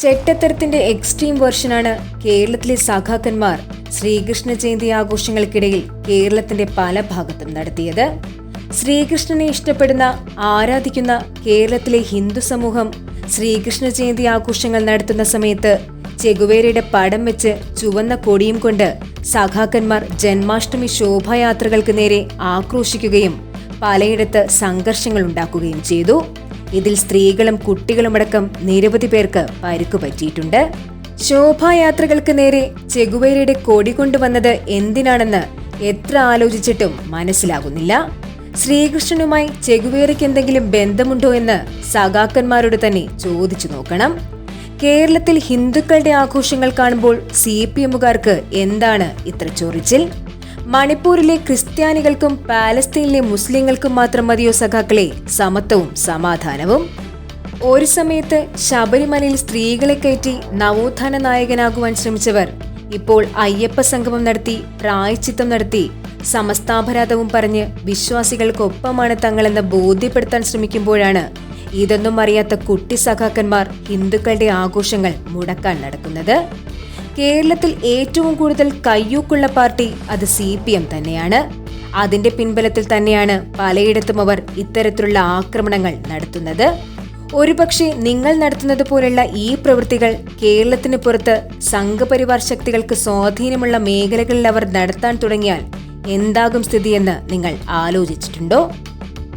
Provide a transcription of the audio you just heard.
ചെറ്റത്തരത്തിന്റെ extreme വേർഷനാണ് കേരളത്തിലെ സഖാക്കന്മാർ ശ്രീകൃഷ്ണ ജയന്തി ആഘോഷങ്ങൾക്കിടയിൽ കേരളത്തിന്റെ പല ഭാഗത്തും നടത്തിയത്. ശ്രീകൃഷ്ണനെ ഇഷ്ടപ്പെടുന്ന ആരാധിക്കുന്ന കേരളത്തിലെ ഹിന്ദു സമൂഹം ശ്രീകൃഷ്ണ ജയന്തി ആഘോഷങ്ങൾ നടത്തുന്ന സമയത്ത് ചെകുവേരയുടെ പടം വെച്ച് ചുവന്ന കൊടിയും കൊണ്ട് സഖാക്കന്മാർ ജന്മാഷ്ടമി ശോഭായാത്രകൾക്ക് നേരെ ആക്രോശിക്കുകയും പലയിടത്ത് സംഘർഷങ്ങൾ ഉണ്ടാക്കുകയും ചെയ്തു. ഇതിൽ സ്ത്രീകളും കുട്ടികളുമടക്കം നിരവധി പേർക്ക് പരുക്ക് പറ്റിയിട്ടുണ്ട്. ശോഭായാത്രകൾക്ക് നേരെ ചെഗുവേരയുടെ കൊടി കൊണ്ടുവന്നത് എന്തിനാണെന്ന് എത്ര ആലോചിച്ചിട്ടും മനസ്സിലാകുന്നില്ല. ശ്രീകൃഷ്ണനുമായി ചെഗുവേരയ്ക്ക് എന്തെങ്കിലും ബന്ധമുണ്ടോ എന്ന് സഖാക്കന്മാരോട് തന്നെ ചോദിച്ചു നോക്കണം. കേരളത്തിൽ ഹിന്ദുക്കളുടെ ആഘോഷങ്ങൾ കാണുമ്പോൾ സി പി എമ്മുകാർക്ക് എന്താണ് ഇത്ര ചൊറിച്ചിൽ? മണിപ്പൂരിലെ ക്രിസ്ത്യാനികൾക്കും പാലസ്തീനിലെ മുസ്ലിങ്ങൾക്കും മാത്രം മതിയോ സഖാക്കളെ? സമത്വവും സമാധാനവും? ഒരു സമയത്ത് ശബരിമലയിൽ സ്ത്രീകളെ കയറ്റി നവോത്ഥാന നായകനാകുവാൻ ശ്രമിച്ചവർ ഇപ്പോൾ അയ്യപ്പ സംഗമം നടത്തി പ്രായച്ചിത്തം നടത്തി സമസ്താപരാധവും പറഞ്ഞ് വിശ്വാസികൾക്കൊപ്പമാണ് തങ്ങളെന്ന് ബോധ്യപ്പെടുത്താൻ ശ്രമിക്കുമ്പോഴാണ് ഇതൊന്നും അറിയാത്ത കുട്ടി സഖാക്കന്മാർ ഹിന്ദുക്കളുടെ ആഘോഷങ്ങൾ മുടക്കാൻ നടക്കുന്നത്. കേരളത്തിൽ ഏറ്റവും കൂടുതൽ കയ്യൂക്കുള്ള പാർട്ടി അത് സി പി എം തന്നെയാണ്. അതിന്റെ പിൻബലത്തിൽ തന്നെയാണ് പലയിടത്തും അവർ ഇത്തരത്തിലുള്ള ആക്രമണങ്ങൾ നടത്തുന്നത്. ഒരുപക്ഷെ നിങ്ങൾ നടത്തുന്നത് പോലുള്ള ഈ പ്രവൃത്തികൾ കേരളത്തിന് പുറത്ത് സംഘപരിവാർ ശക്തികൾക്ക് സ്വാധീനമുള്ള മേഖലകളിൽ അവർ നടത്താൻ തുടങ്ങിയാൽ എന്താകും സ്ഥിതിയെന്ന് നിങ്ങൾ ആലോചിച്ചിട്ടുണ്ടോ?